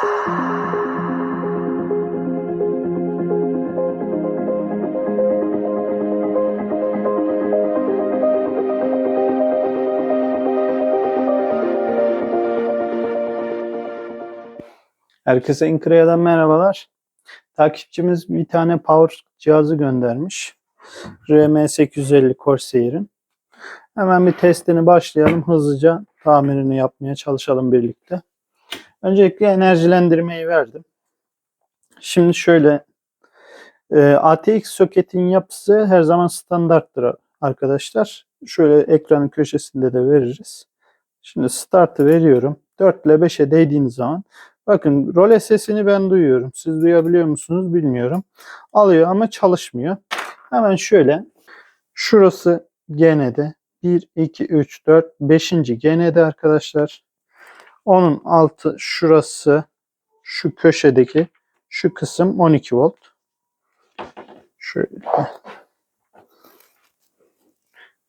Herkese Inkrea'dan merhabalar. Takipçimiz bir tane power cihazı göndermiş. RM850 Corsair'in. Hemen bir testini başlayalım. Hızlıca tamirini yapmaya çalışalım birlikte. Öncelikle enerjilendirmeyi verdim. Şimdi şöyle e, ATX soketin yapısı her zaman standarttır arkadaşlar. Şöyle ekranın köşesinde de veririz. Şimdi startı veriyorum. 4 ile 5'e değdiğiniz zaman Bakın role sesini ben duyuyorum. Siz duyabiliyor musunuz bilmiyorum. Alıyor ama çalışmıyor. Hemen şöyle. Şurası GN'de. 1, 2, 3, 4, 5. GN'de arkadaşlar. Onun altı şurası. Şu köşedeki şu kısım 12 volt. Şöyle.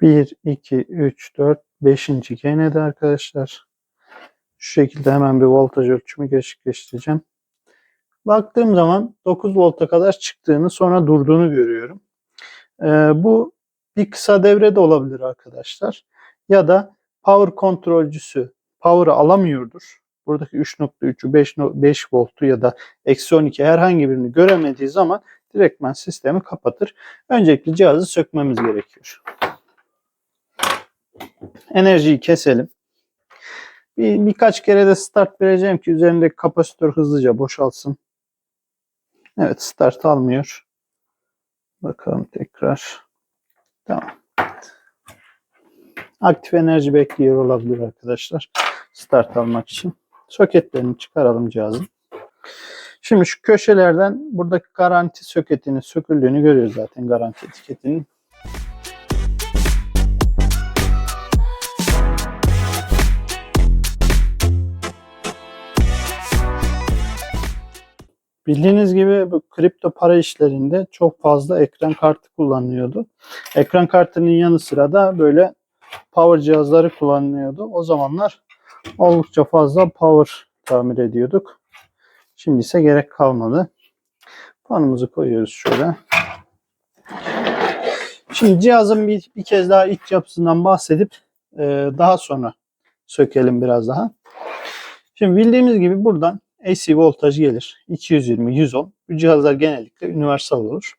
1, 2, 3, 4, 5. GN'de arkadaşlar. Şu şekilde hemen bir voltaj ölçümü gerçekleştireceğim. Baktığım zaman 9 volta kadar çıktığını sonra durduğunu görüyorum. Ee, bu bir kısa devre de olabilir arkadaşlar. Ya da power kontrolcüsü power'ı alamıyordur. Buradaki 3.3'ü 5, 5 voltu ya da eksi 12 herhangi birini göremediği zaman direktmen sistemi kapatır. Öncelikle cihazı sökmemiz gerekiyor. Enerjiyi keselim. Bir, birkaç kere de start vereceğim ki üzerindeki kapasitör hızlıca boşalsın. Evet start almıyor. Bakalım tekrar. Tamam. Aktif enerji bekliyor olabilir arkadaşlar. Start almak için. Soketlerini çıkaralım cihazın. Şimdi şu köşelerden buradaki garanti soketinin söküldüğünü görüyoruz zaten garanti etiketinin. Bildiğiniz gibi bu kripto para işlerinde çok fazla ekran kartı kullanılıyordu. Ekran kartının yanı sıra da böyle power cihazları kullanılıyordu. O zamanlar oldukça fazla power tamir ediyorduk. Şimdi ise gerek kalmadı. Fanımızı koyuyoruz şöyle. Şimdi cihazın bir, bir kez daha iç yapısından bahsedip e, daha sonra sökelim biraz daha. Şimdi bildiğimiz gibi buradan AC voltaj gelir. 220, 110. Bu cihazlar genellikle universal olur.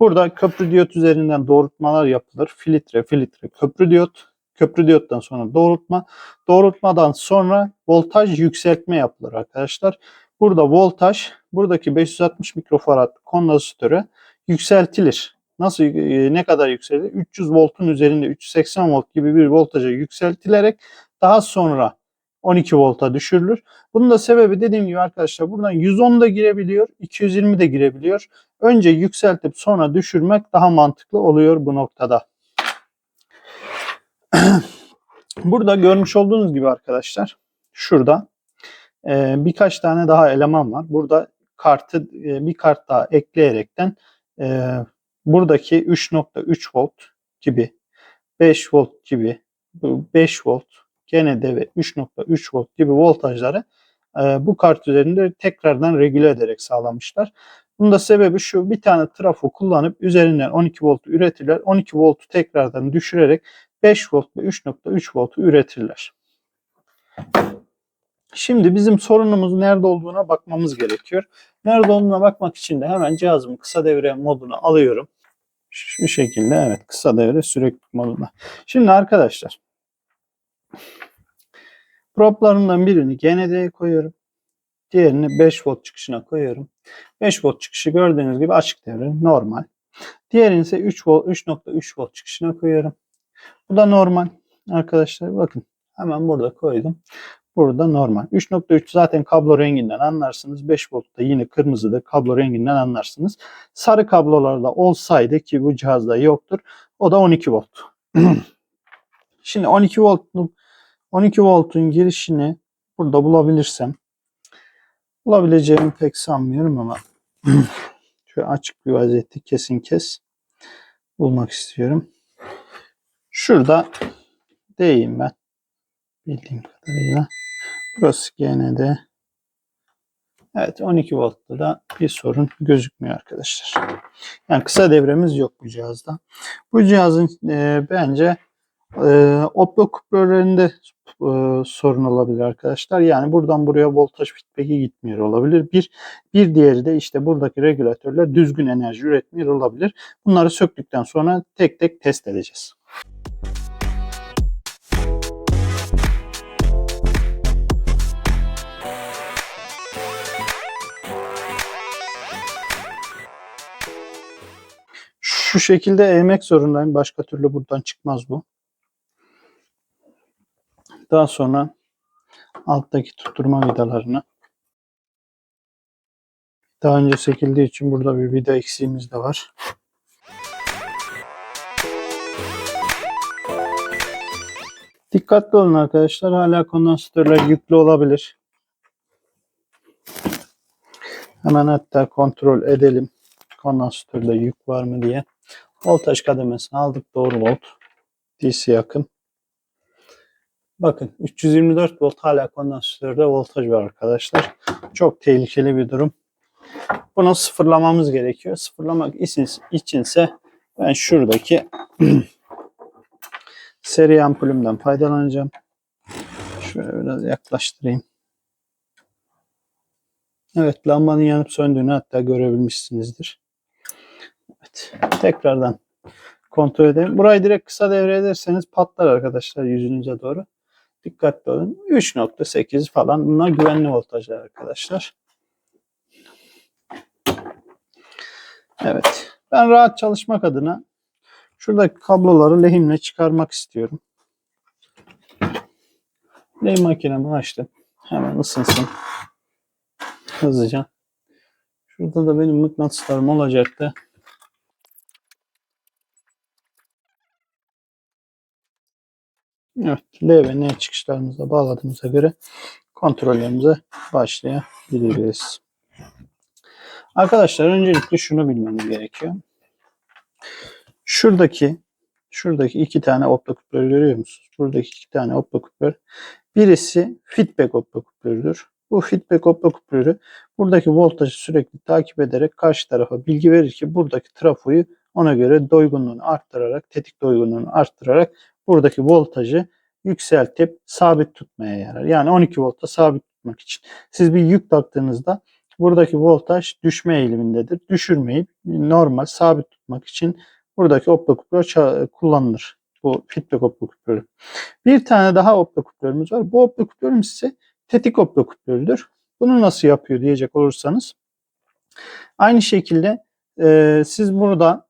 Burada köprü diyot üzerinden doğrultmalar yapılır. Filtre, filtre, köprü diyot. Köprü diyottan sonra doğrultma. Doğrultmadan sonra voltaj yükseltme yapılır arkadaşlar. Burada voltaj buradaki 560 mikrofarad kondansatörü yükseltilir. Nasıl e, ne kadar yükselir? 300 voltun üzerinde 380 volt gibi bir voltaja yükseltilerek daha sonra 12 volta düşürülür. Bunun da sebebi dediğim gibi arkadaşlar buradan 110 da girebiliyor, 220 de girebiliyor. Önce yükseltip sonra düşürmek daha mantıklı oluyor bu noktada. Burada görmüş olduğunuz gibi arkadaşlar şurada e, birkaç tane daha eleman var. Burada kartı e, bir kart daha ekleyerekten e, buradaki 3.3 volt gibi 5 volt gibi 5 volt gene de ve 3.3 volt gibi voltajları e, bu kart üzerinde tekrardan regüle ederek sağlamışlar. Bunun da sebebi şu bir tane trafo kullanıp üzerinden 12 voltu üretirler. 12 voltu tekrardan düşürerek 5 volt ve 3.3 voltu üretirler. Şimdi bizim sorunumuz nerede olduğuna bakmamız gerekiyor. Nerede olduğuna bakmak için de hemen cihazımın kısa devre modunu alıyorum. Şu şekilde evet kısa devre sürekli modunda. Şimdi arkadaşlar Proplarımdan birini GND'ye koyuyorum. Diğerini 5 volt çıkışına koyuyorum. 5 volt çıkışı gördüğünüz gibi açık devre normal. Diğerini ise 3 volt 3.3 volt çıkışına koyuyorum. Bu da normal. Arkadaşlar bakın hemen burada koydum. Burada normal. 3.3 zaten kablo renginden anlarsınız. 5 volt da yine kırmızı da kablo renginden anlarsınız. Sarı kablolarda olsaydı ki bu cihazda yoktur. O da 12 volt. Şimdi 12 voltluk 12 voltun girişini burada bulabilirsem bulabileceğimi pek sanmıyorum ama şöyle açık bir vaziyette kesin kes bulmak istiyorum. Şurada değeyim ben bildiğim kadarıyla. Burası gene de Evet 12 voltta da bir sorun gözükmüyor arkadaşlar. Yani kısa devremiz yok bu cihazda. Bu cihazın e, bence e, optokupörlerinde e, sorun olabilir arkadaşlar. Yani buradan buraya voltaj feedback'i gitmiyor olabilir. Bir, bir diğeri de işte buradaki regülatörler düzgün enerji üretmiyor olabilir. Bunları söktükten sonra tek tek test edeceğiz. Şu şekilde eğmek zorundayım. Başka türlü buradan çıkmaz bu. Daha sonra alttaki tutturma vidalarını daha önce söküldüğü için burada bir vida eksiğimiz de var. Dikkatli olun arkadaşlar. Hala kondansatörler yüklü olabilir. Hemen hatta kontrol edelim. Kondansatörde yük var mı diye. Voltaj kademesini aldık. Doğru volt. DC yakın. Bakın 324 volt hala kondansatörde voltaj var arkadaşlar. Çok tehlikeli bir durum. Bunu sıfırlamamız gerekiyor. Sıfırlamak için, içinse ben şuradaki seri ampulümden faydalanacağım. Şöyle biraz yaklaştırayım. Evet lambanın yanıp söndüğünü hatta görebilmişsinizdir. Evet tekrardan kontrol edelim. Burayı direkt kısa devre ederseniz patlar arkadaşlar yüzünüze doğru. Dikkatli olun. 3.8 falan bunlar güvenli voltajlar arkadaşlar. Evet. Ben rahat çalışmak adına şuradaki kabloları lehimle çıkarmak istiyorum. Lehim makinemi açtım. Hemen ısınsın. Hızlıca. Şurada da benim mıknatıslarım olacaktı. Evet, L ve N çıkışlarımıza bağladığımıza göre kontrollerimize başlayabiliriz. Arkadaşlar öncelikle şunu bilmemiz gerekiyor. Şuradaki şuradaki iki tane optokupörü görüyor musunuz? Buradaki iki tane optokupör. Birisi feedback optokupörüdür. Bu feedback optokupörü buradaki voltajı sürekli takip ederek karşı tarafa bilgi verir ki buradaki trafoyu ona göre doygunluğunu arttırarak, tetik doygunluğunu arttırarak buradaki voltajı yükseltip sabit tutmaya yarar. Yani 12 volta sabit tutmak için. Siz bir yük taktığınızda buradaki voltaj düşme eğilimindedir. Düşürmeyip normal sabit tutmak için buradaki optokupör kullanılır. Bu feedback optokupörü. Bir tane daha optokupörümüz var. Bu optokupörümüz ise tetik optokupörüdür. Bunu nasıl yapıyor diyecek olursanız aynı şekilde e, siz burada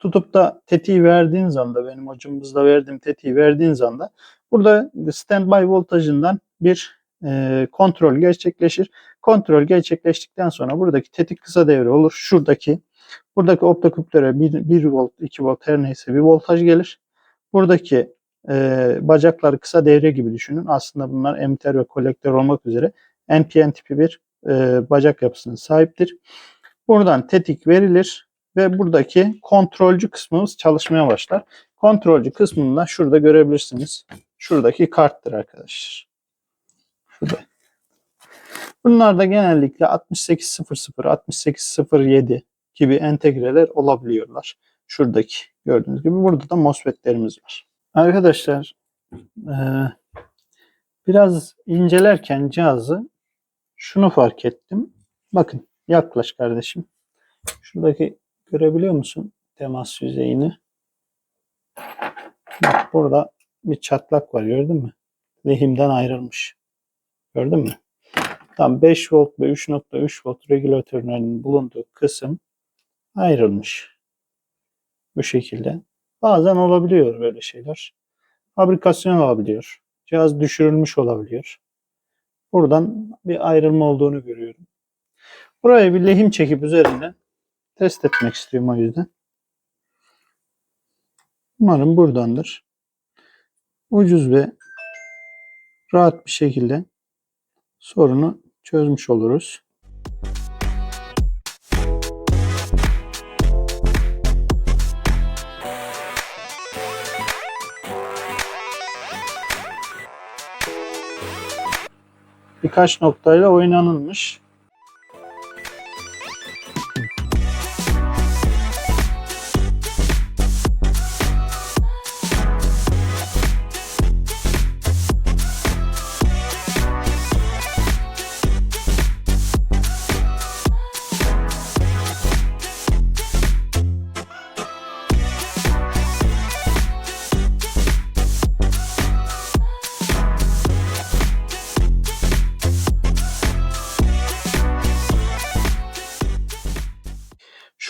tutup da tetiği verdiğiniz anda benim hocamızda verdiğim tetiği verdiğiniz anda burada standby voltajından bir e, kontrol gerçekleşir. Kontrol gerçekleştikten sonra buradaki tetik kısa devre olur. Şuradaki buradaki optoküplere 1, 1 volt 2 volt her neyse bir voltaj gelir. Buradaki e, bacakları kısa devre gibi düşünün. Aslında bunlar emitter ve kolektör olmak üzere NPN tipi bir e, bacak yapısına sahiptir. Buradan tetik verilir ve buradaki kontrolcü kısmımız çalışmaya başlar. Kontrolcü kısmında şurada görebilirsiniz. Şuradaki karttır arkadaşlar. Şurada. Bunlar da genellikle 6800, 6807 gibi entegreler olabiliyorlar. Şuradaki gördüğünüz gibi burada da MOSFET'lerimiz var. Arkadaşlar biraz incelerken cihazı şunu fark ettim. Bakın yaklaş kardeşim. Şuradaki görebiliyor musun temas yüzeyini? Bak burada bir çatlak var gördün mü? Lehimden ayrılmış. Gördün mü? Tam 5 volt ve 3.3 volt regülatörlerinin bulunduğu kısım ayrılmış. Bu şekilde. Bazen olabiliyor böyle şeyler. Fabrikasyon olabiliyor. Cihaz düşürülmüş olabiliyor. Buradan bir ayrılma olduğunu görüyorum. Buraya bir lehim çekip üzerine test etmek istiyorum o yüzden. Umarım buradandır. Ucuz ve rahat bir şekilde sorunu çözmüş oluruz. Birkaç noktayla oynanılmış.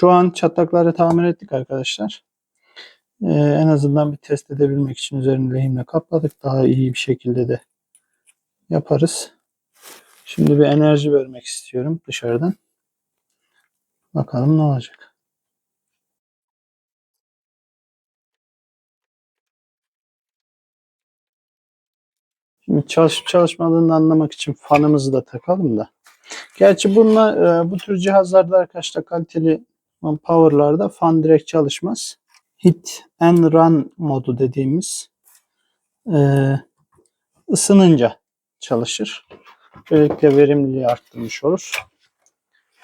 Şu an çatlakları tamir ettik arkadaşlar. Ee, en azından bir test edebilmek için üzerini lehimle kapladık. Daha iyi bir şekilde de yaparız. Şimdi bir enerji vermek istiyorum dışarıdan. Bakalım ne olacak. Şimdi çalışıp çalışmadığını anlamak için fanımızı da takalım da. Gerçi bununla e, bu tür cihazlarda arkadaşlar kaliteli power'larda fan direkt çalışmaz. Hit and run modu dediğimiz e, ısınınca çalışır. Böylelikle verimliliği arttırmış olur.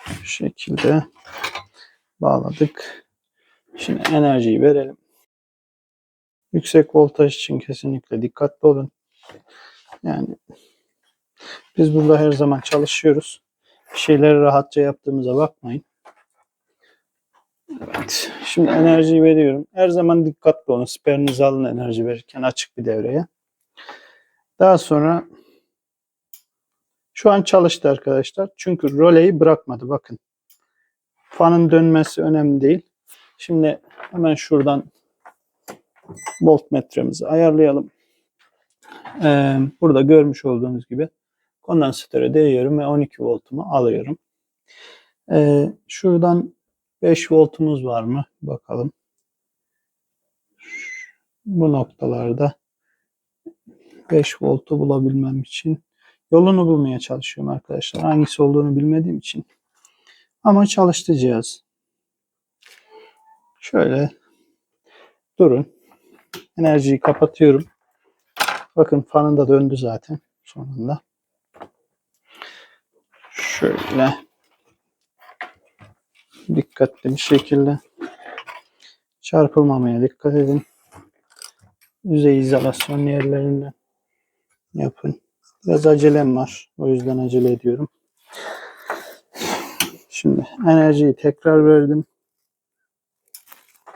Bu şekilde bağladık. Şimdi enerjiyi verelim. Yüksek voltaj için kesinlikle dikkatli olun. Yani biz burada her zaman çalışıyoruz. Bir şeyleri rahatça yaptığımıza bakmayın. Evet. Şimdi enerjiyi veriyorum. Her zaman dikkatli olun. Siperinizi alın enerji verirken açık bir devreye. Daha sonra şu an çalıştı arkadaşlar. Çünkü roleyi bırakmadı. Bakın. Fanın dönmesi önemli değil. Şimdi hemen şuradan voltmetremizi ayarlayalım. Ee, burada görmüş olduğunuz gibi kondansatöre değiyorum ve 12 voltumu alıyorum. Ee, şuradan 5 voltumuz var mı? Bakalım. Bu noktalarda 5 voltu bulabilmem için yolunu bulmaya çalışıyorum arkadaşlar. Hangisi olduğunu bilmediğim için. Ama çalıştı cihaz. Şöyle durun. Enerjiyi kapatıyorum. Bakın fanın da döndü zaten sonunda. Şöyle dikkatli bir şekilde çarpılmamaya dikkat edin. Yüzey izolasyon yerlerinden yapın. Biraz acelem var. O yüzden acele ediyorum. Şimdi enerjiyi tekrar verdim.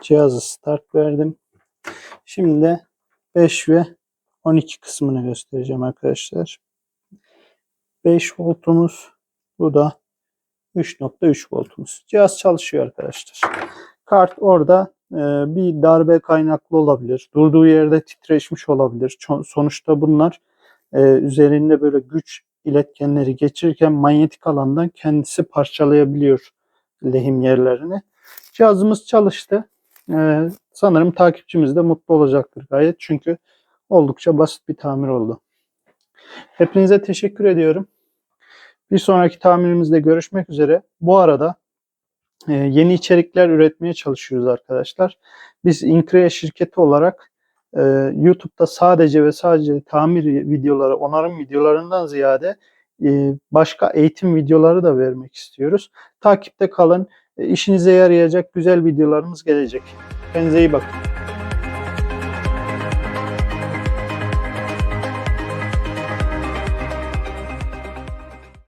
Cihazı start verdim. Şimdi de 5 ve 12 kısmını göstereceğim arkadaşlar. 5 voltumuz. Bu da 3.3 voltumuz. Cihaz çalışıyor arkadaşlar. Kart orada e, bir darbe kaynaklı olabilir. Durduğu yerde titreşmiş olabilir. Sonuçta bunlar e, üzerinde böyle güç iletkenleri geçirirken manyetik alandan kendisi parçalayabiliyor lehim yerlerini. Cihazımız çalıştı. E, sanırım takipçimiz de mutlu olacaktır gayet. Çünkü oldukça basit bir tamir oldu. Hepinize teşekkür ediyorum. Bir sonraki tamirimizde görüşmek üzere. Bu arada e, yeni içerikler üretmeye çalışıyoruz arkadaşlar. Biz Inkrea şirketi olarak e, YouTube'da sadece ve sadece tamir videoları, onarım videolarından ziyade e, başka eğitim videoları da vermek istiyoruz. Takipte kalın. E, işinize yarayacak güzel videolarımız gelecek. Kendinize iyi bakın.